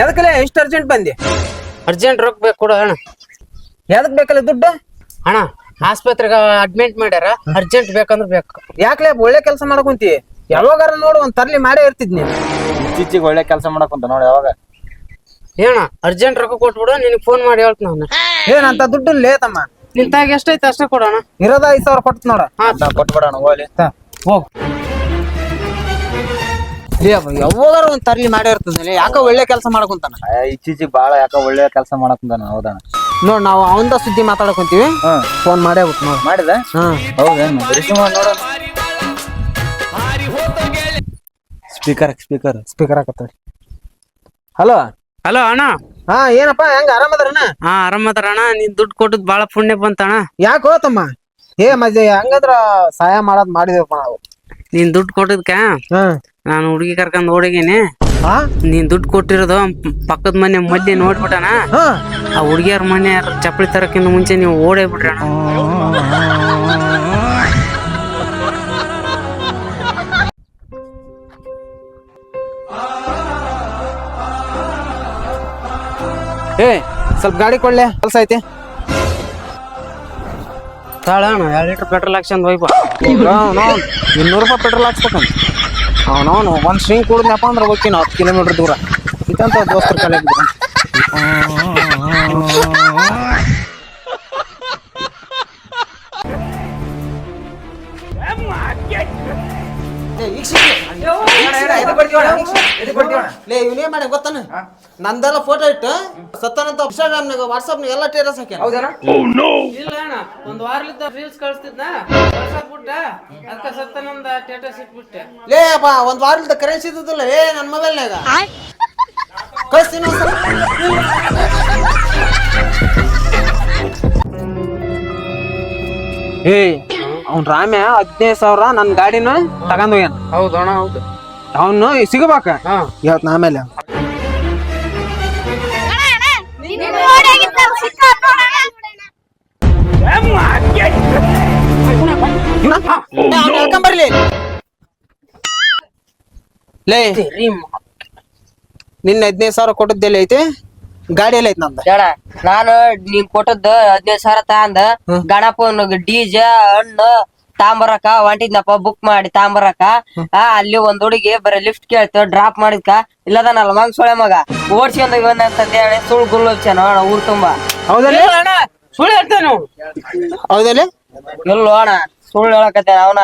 ಎದಕ್ಕಲೆ ಎಷ್ಟು ಅರ್ಜೆಂಟ್ ಬಂದಿ? ಅರ್ಜೆಂಟ್ ರೊಕ್ಕ ಬೇಕು ಕೊಡು ಅಣ್ಣ. ಎದಕ್ ಬೇಕಲ್ಲ ದುಡ್ಡು? ಅಣ್ಣ ಆಸ್ಪತ್ರೆಗೆ ಅಡ್ಮಿಟ್ ಮಾಡ್ಯಾರ ಅರ್ಜೆಂಟ್ ಬೇಕಂದ್ರೆ ಬೇಕು. ಯಾಕ್ಲೆ ಒಳ್ಳೆ ಕೆಲಸ ಮಾಡಕುಂತಿ ಯಾವಾಗಾರ ನೋಡು ಒಂದ್ ತರ್ಲಿ ಮಾಡೇ ಇರ್ತಿದ್ನಿ ಇತ್ತೀಚಿಗೆ ಒಳ್ಳೆ ಕೆಲಸ ಮಾಡಕ್ಕಂತ ನೋಡಿ ಯಾವಾಗ. ಏನ ಅರ್ಜೆಂಟ್ ರೊಕ್ಕ ಕೊಟ್ಬಿಡು ನಿನಗೆ ಫೋನ್ ಮಾಡಿ ಹೇಳ್ತೀನಿ ನಾನು. ಏನಂತ ದುಡ್ಡು ಲೇ ತಮ್ಮ. ನಿಂತಾಗ ಎಷ್ಟೈತೆ ಅಷ್ಟೇ ಕೊಡೋಣ ಇರೋದ ಐದು ಸಾವಿರ ಕೊಟ್ಟು ನೋಡ. ಹಾ. ಕೊಟ್ಬಿಡೋಣ ಹೋಗ್ಲಿ. ಹೋಗ್. ಯಾವಾಗಾರ ಒಂದ್ ತರ್ಲಿ ಮಾಡೇ ಇರ್ತದಲ್ಲ ಯಾಕ ಒಳ್ಳೆ ಕೆಲಸ ಮಾಡಕುಂತಾನ? ಇತ್ತೀಚಿಗೆ ಬಾಳ ಯಾಕೋ ಒಳ್ಳೆ ಕೆಲಸ ಮಾಡಕ್ಕಂತಾನ ಹೌದಣ್ಣ ನೋಡ್ ನಾವು ಅವಂದ ಸುದ್ದಿ ಮಾತಾಡಕುಂತೀವಿ ಫೋನ್ ಮಾಡೇ ಬಿಟ್ಟು ನೋಡ್. ಮಾಡಿದ ಹಾ. ಹೌದೇನು? ಮಾಡಿ ಸ್ಪೀಕರ್ ಸ್ಪೀಕರ್ ಸ್ಪೀಕರ್ ಹಾಕತ್ತಡಿ ಹಲೋ ಹಲೋ ಅಣ್ಣ. ಹಾ ಏನಪ್ಪ ಹೆಂಗ ಆರಾಮದಾರನ ಹಾ ಆರಾಮದರ ಅಣ್ಣ. ನೀನ್ ದುಡ್ಡು ಕೊಟ್ಟದ್ ಬಾಳ ಪುಣ್ಯ ಬಂತಣ್ಣ. ಯಾಕೆ ಹೋತಮ್ಮ? ಏ ಮಜ್ಜೆ ಹಂಗಂದ್ರ ಸಹಾಯ ಮಾಡೋದ್ ಮಾಡಿದೇವಪ್ಪ ನಾವು. ನೀನ್ ದುಡ್ಡು ಕೊಟ್ಟದ್ಕ? ನಾನು ಹುಡುಗಿ ಕರ್ಕೊಂಡ್ ಓಡೋಗೇನಿ ನೀನ್ ದುಡ್ಡು ಕೊಟ್ಟಿರೋದು ಪಕ್ಕದ ಮನೆ ಮದ್ಯ ನೋಡ್ಬಿಟ್ಟಣ ಹಾ ಆ ಹುಡುಗಿಯರ ಮನೆ ಚಪ್ಪಲಿ ತರಕಿನ ಮುಂಚೆ ನೀವು ಓಡೇ ಬಿಡ್ರಿ ಅಣ್ಣ. ಏ ಸ್ವಲ್ಪ ಗಾಡಿ ಕೊಡ್ಲೆ ಕೆಲಸ ಐತಿ. ತಾಳ ಅಣ್ಣ ಎರಡು ಲೀಟರ್ ಪೆಟ್ರೋಲ್ ಹಾಕ್ಸಂದ್ ನಾವು ಇನ್ನೂರು ರೂಪಾಯಿ ಪೆಟ್ರೋಲ್ ಹಾಕ್ಸ್ಬೇಕಂತ. ಅವನವನು ಒಂದ್ ಸ್ಟ್ರಿಂಗ್ ಕುಡಿದ್ನಪ್ಪ ಅಂದ್ರೆ ಹೋಗ್ತೀನಿ ಹತ್ತು ಕಿಲೋಮೀಟರ್ ದೂರ ಇದಂತ ದೋಸ್ತರ ಕಲೆ ಇವನೇ ಮಾಡಿ ಗೊತ್ತಾನ ನಂದೆಲ್ಲ ಫೋಟೋ ಇಟ್ಟು ಸತ್ತಾನಂತ ಇನ್ಸ್ಟಾಗ್ರಾಮ್ನಾಗ ವಾಟ್ಸ್ಆಪ್ ಎಲ್ಲ ಟೇರಸ್ ಹಾಕಿ ಹೌದೇನ ಇಲ್ಲ ಅಣ್ಣ ಒಂದ್ ವಾರಲಿದ್ದ ರೀಲ್ಸ್ ಕಳಿಸ್ತಿದ್ನ ಬಿಟ್ಟ ಅದಕ್ಕೆ ಲೇ ಅಪ್ಪ ಒಂದ್ ವಾರದಿಂದ ಕರೆನ್ಸಿ ಇದ್ದಿಲ್ಲ ಏ ನನ್ನ ಮೊಬೈಲ್ನಾಗ ಕಳಿಸ್ತೀನಿ ಒಂದ್ಸಲ ಏ ಅವ್ನ್ ರಾಮ್ಯ ಹದಿನೈದು ಸಾವಿರ ನನ್ನ ಗಾಡಿನ ತಗೊಂಡ್ ಹೋಗ್ಯಾನ. ಹೌದು ಅಣ್ಣ ಹೌದು. ಅವನು ಸಿಗಬೇಕ? ಇವತ್ತು ಆಮೇಲೆ. ನಿನ್ನ ಹದಿನೈದು ಸಾವಿರ ಕೊಟ್ಟದ್ದೆಲ್ಲ ಐತಿ? ಗಾಡಿ ಎಲ್ಲ ಐತಿ ನಮ್ದು ಅಣ್ಣ ನಾನು ನೀನ್ ಕೊಟ್ಟದ್ದು ಹದಿನೈದು ಸಾವಿರ ತಗೊಂಡ ಗಣಪನ ಡಿಜ ಹಣ್ಣು ತಾಂಬರಕ ಹೊಂಟಿದ್ನಪ್ಪ ಬುಕ್ ಮಾಡಿ ತಾಂಬರಕ. ಆ ಅಲ್ಲಿ ಒಂದ್ ಹುಡುಗಿ ಬರೀ ಲಿಫ್ಟ್ ಕೇಳ್ತ ಡ್ರಾಪ್ ಮಾಡಿದ್ಕ. ಇಲ್ಲದನಲ್ಲ ಮಂಗ್ ಸೊಳೆ ಮಗ. ಓಡ್ಸ್ಕೊಂಡ್ ಬಂದ ಅಂತ ಹೇಳಿ ಸುಳ್ ಗುಲ್ಲು ಅಣ್ಣ ಊರ್ ತುಂಬಾ. ಹೌದಲ್ಲ? ಅಣ್ಣ ಸುಳ್ಳು ಹೇಳ್ತೇನೆ ಹೌದಲ್ಲ? ಇಲ್ಲೋ ಅಣ್ಣ ಸುಳ್ಳು ಹೇಳಕತ್ತೇನ ಅವನ.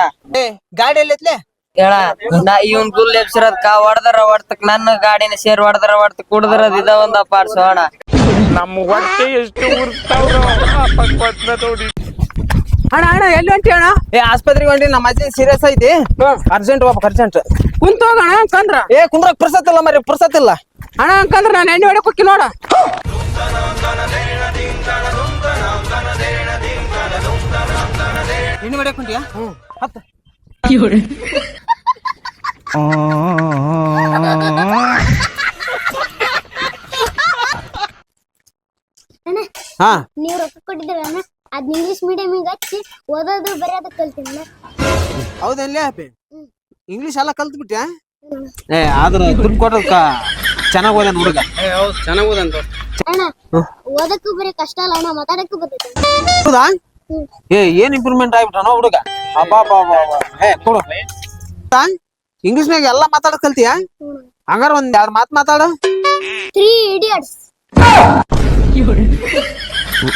ಗಾಡಿ ಎಲ್ಲಿ ಐತ್ಲೆ ಹೇಳ ನಾ ಇವನ್ ಗುಲ್ ಎಬ್ಸಿರೋದ್ಕ ಹೊಡೆದ್ರ ಹೊಡ್ತಕ್ ನನ್ನ ಗಾಡಿನ ಸೇರ್ ಹೊಡೆದ್ರ ಹೊಡ್ತ ಕುಡ್ದ್ರ ಇದ ಒಂದ ಪಾಡ್ಸೋ ಅಣ್ಣ. ಅಣ್ಣ ಅಣ್ಣ ಎಲ್ಲಿ ಹೊಂಟಿ ಅಣ್ಣ? ಏ ಆಸ್ಪತ್ರೆಗೆ ಹೊಂಟಿ ನಮ್ಮ ಅಜ್ಜಿ ಸೀರಿಯಸ್ ಐತಿ. ಅರ್ಜೆಂಟ್ ಹೋಗ್ಬೇಕು ಅರ್ಜೆಂಟ್ ಕುಂತ ಹೋಗಣ ಕಂದ್ರ ಏ ಕುಂದ್ರ ಪುರ್ಸತ್ ಇಲ್ಲ ಮರಿ ಪುರ್ಸತ್ ಇಲ್ಲ. ಅಣ್ಣ ಕಂದ್ರ ನಾನು ಎಣ್ಣೆ ಹೊಡಕ್ ಹೋಗಿ ನೋಡ. ಎಣ್ಣೆ ಹೊಡ್ಯಾಕ್ ಹೊಂಟಿಯಾ? ಹತ್ತು. ಹಾ. ನೀವ್ ರೊಕ್ಕ ಕೊಟ್ಟಿದ್ರಲ್ಲ ಅದ್ ಇಂಗ್ಲಿಷ್ ಮೀಡಿಯಮಿಗೆ ಹಚ್ಚಿ ಓದೋದು ಬರೆಯೋದು ಕಲ್ತಿಲ್ಲ ಹೌದಲ್ಲೇ ಅಪ್ಪಿ ಇಂಗ್ಲಿಷ್ ಎಲ್ಲ ಕಲ್ತ್ ಬಿಟ್ಟೆ ಏ ಆದ್ರ ದುಡ್ಡು ಕೊಟ್ಟದ್ಕ ಚೆನ್ನಾಗ್ ಓದ ಹುಡುಗ. ಹೌದು ಚೆನ್ನಾಗ್ ಓದಂತ ಅಣ್ಣ ಓದಕ್ಕೂ ಬರೀ ಕಷ್ಟ ಅಲ್ಲ ಅಣ್ಣ ಮಾತಾಡಕ್ಕೂ ಬರ್ತೈತೆ ಹೌದಾ? ಏ ಏನ್ ಇಂಪ್ರೂವ್ಮೆಂಟ್ ಆಗ್ಬಿಟ್ಟಾನೋ ಹುಡುಗ? ಏ ಕೊಡು. ಇಂಗ್ಲಿಷ್ನಾಗ ಎಲ್ಲ ಮಾತಾಡಕ್ ಕಲ್ತಿಯಾ? ಹಂಗಾರ ಒಂದ್ ಎರಡ್ ಮಾತ್ ಮಾತಾಡು. ತ್ರೀ ಇಡಿಯಟ್ಸ್ ಲೇ,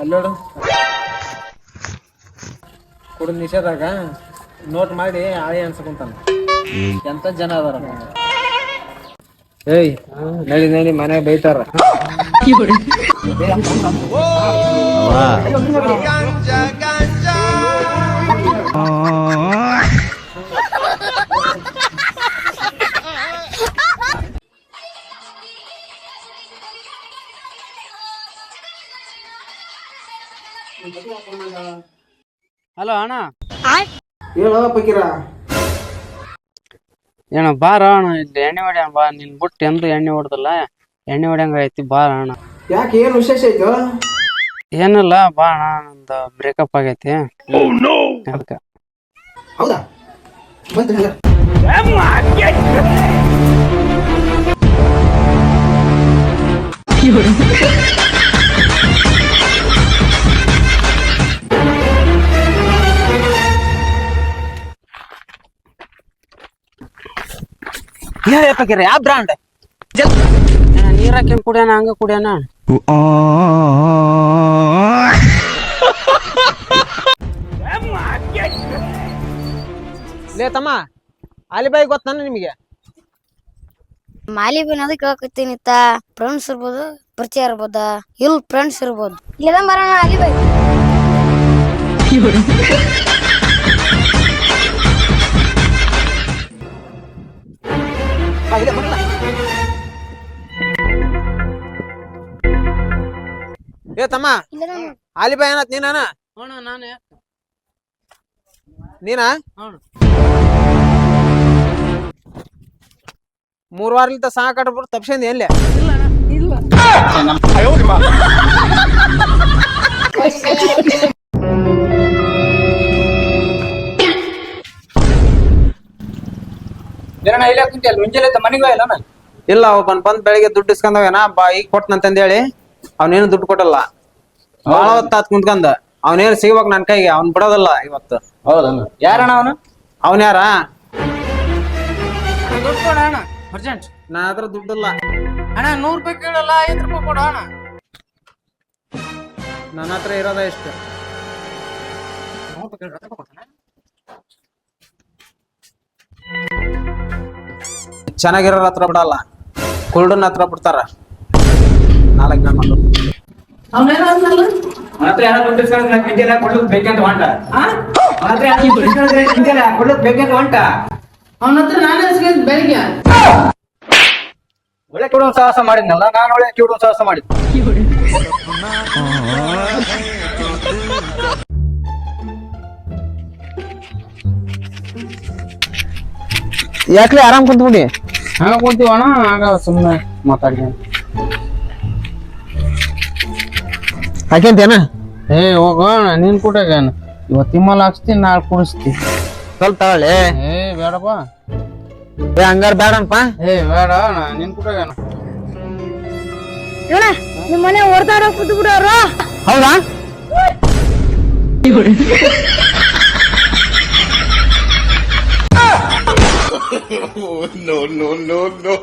ಅಲ್ಲೋಡು. ಕುಡಿದ ನಿಷೇಧಾಗ ನೋಟ್ ಮಾಡಿ ಆಳಿ ಅನ್ಸ್ಕೊಂತಾನ. ಎಂತ ಜನ ಅದಾರ? ಏಯ್, ನಡಿ ನಡಿ ಮನೆಗೆ ಬೈತಾರ. ಹಲೋ ಅಣ್ಣ ಹೇಳೋ ಪಕೀರ ಏನ ಬಾರ ಅಣ್ಣ ಇಲ್ಲಿ ಎಣ್ಣೆ ಹೊಡ್ಯಾಣ ಬಾ ನಿನ್ ಬಿಟ್ಟು ಎಂದು ಎಣ್ಣೆ ಹೊಡ್ದಲ್ಲ ಎಣ್ಣೆ ಹೊಡ್ಯಂಗ ಐತಿ ಬಾಳ ಅಣ್ಣ. ಯಾಕೆ ಏನ್ ವಿಶೇಷ ಐತೋ ಏನಿಲ್ಲ ಬಾ ಅಣ್ಣ ನಂದು ಬ್ರೇಕಪ್ ಆಗೈತಿ. ಅದಕ್ಕ. ಹೌದಾ? ಬಂತು ಹಂಗಾರೆ. ಯಾವ ಬ್ರಾಂಡ್ ನೀರ್ ಹಾಕಿ ಕುಡಿಯೋಣ ಹಂಗ ಕುಡಿಯೋಣ ಲೇ ತಮ್ಮ ಅಲಿಬಾಯಿ ಗೊತ್ತಾನ ನಿಮಗೆ? ಮಾಲಿ ಬಿನ್ ಅದಕ್ಕೆ ಕೇಳಕತ್ತೀನಿ ಫ್ರೆಂಡ್ಸ್ ಇರ್ಬೋದು ಪರಿಚಯ ಇರ್ಬೋದ? ಇಲ್ ಫ್ರೆಂಡ್ಸ್ ಇರ್ಬೋದು. ಇಲ್ಲ ಬರೋಣ ಅಲ್ಲಿ ಬೈ ಏ ತಮ್ಮ ಅಲಿಬಾಯಿ ಏನತ್ ನೀನ. ನಾನೇ? ನೀನಾ ಮೂರ್ ವಾರಲಿಂದ ಸಾಕ ಕಟ್ಬಿಟ್ಟು ತಪ್ಸಿಂದ ಎಲ್ಲ? ಇಲ್ಲ ಒಬ್ಬನ್ ಮುಂಜಾನೆ ಮನೆಗೆ ಇಲ್ಲ ಇಲ್ಲ ಅವ ಬಂದ್ ಬೆಳಿಗ್ಗೆ ದುಡ್ಡು ಇಸ್ಕೊಂಡವೇನ ಬಾ ಈಗ ಕೊಟ್ನಂತಂದ ಹೇಳಿ. ಅವನೇನು ದುಡ್ಡು ಕೊಟ್ಟಲ್ಲ. ಬಹಳ ಹೊತ್ತಾತ್ ಕುಂತ್ಕಂದ. ಅವನೇನು ಸಿಗ್ಬೇಕು ನನ್ ಕೈಗೆ ಅವ್ನ್ ಬಿಡೋದಲ್ಲ ಇವತ್ತು. ಹೌದಣ್ಣ ಯಾರಣ್ಣ ಅವನು? ಅವನ್ ಯಾರ? ದುಡ್ಡು ಕೊಡ ಅಣ್ಣ ಅರ್ಜೆಂಟ್ ನನ್ನ ಹತ್ರ ದುಡ್ಡಿಲ್ಲ. ಅಣ್ಣ ನೂರ್ ರೂಪಾಯಿ ಕೇಳಲ್ಲ ಐದ್ ರೂಪಾಯಿ ಕೊಡು ಅಣ್ಣ. ನನ್ನ ಹತ್ರ ಇರೋದ ಎಷ್ಟು ಚೆನ್ನಾಗಿರೋರ ಹತ್ರ ಬಿಡಲ್ಲ. ಕುರುಡನ ಹತ್ರ ಬಿಡ್ತಾರ. ನಾಲ್ಕು ಜನ ಮಕ್ಳು ಮಾತ್ರ ಯಾರು ದುಡ್ಡು ಇಸ್ಕೊಂಡ್ರೆ ನಾನ್ ಕಿಂಟಲ್ ಹಾಕ್ ಕೊಡ್ಲಿಕ್ ಬೇಕಂತ ಹೊಂಟ. ಮಾತ್ರ ಯಾರು ಕೊಡ್ಲಿಕ್ ಬೇಕಂತ ಹೊಂಟ. ಅವನ ಹತ್ರ ನಾನೇ ಸಿಗೋದು ಬೆಳಿಗ್ಗೆ. ಒಳ್ಳೆ ಕಿಡೋ ಸಾಹಸ ಮಾಡಿದ್ನಲ್ಲ ನಾನು ಒಳ್ಳೆ ಕಿಡೋ ಸಾಹಸ ಮಾಡಿದ್ದೆ. ಯಾಕ್ಲೆ ಆರಾಮ್ ಕುಂತ್ಬಿಡಿ? ಹಂಗ ಕುಂತೀವಣ ಅಣ್ಣ ಆಗ ಸುಮ್ಮನೆ ಮಾತಾಡ್ಕೊಂಡು ಹಾಕ್ಯಂತೇನ? ಏ ಹೋಗೋಣ ನೀನ್ ಕುಟಾಗೇನು ಇವತ್ತು ತಿಮ್ಮಲ್ ಹಾಕ್ಸ್ತೀನಿ ನಾಳೆ ಕುಡಿಸ್ತಿ ಸ್ವಲ್ಪ ತಗೊಳ್ಳಿ. ಏ ಬೇಡಪ್ಪ. ಏ ಹಂಗಾರ ಬೇಡನಪ್ಪ. ಏ ಬೇಡ ಅಣ್ಣ ನೀನ್ ಕುಟಾಗೇನು ನಿಮ್ಮ ಮನೆ ಹೊರ್ತಾರ ಕೂತು ಬಿಡೋರು ಹೌದಾ? No, no, no, no.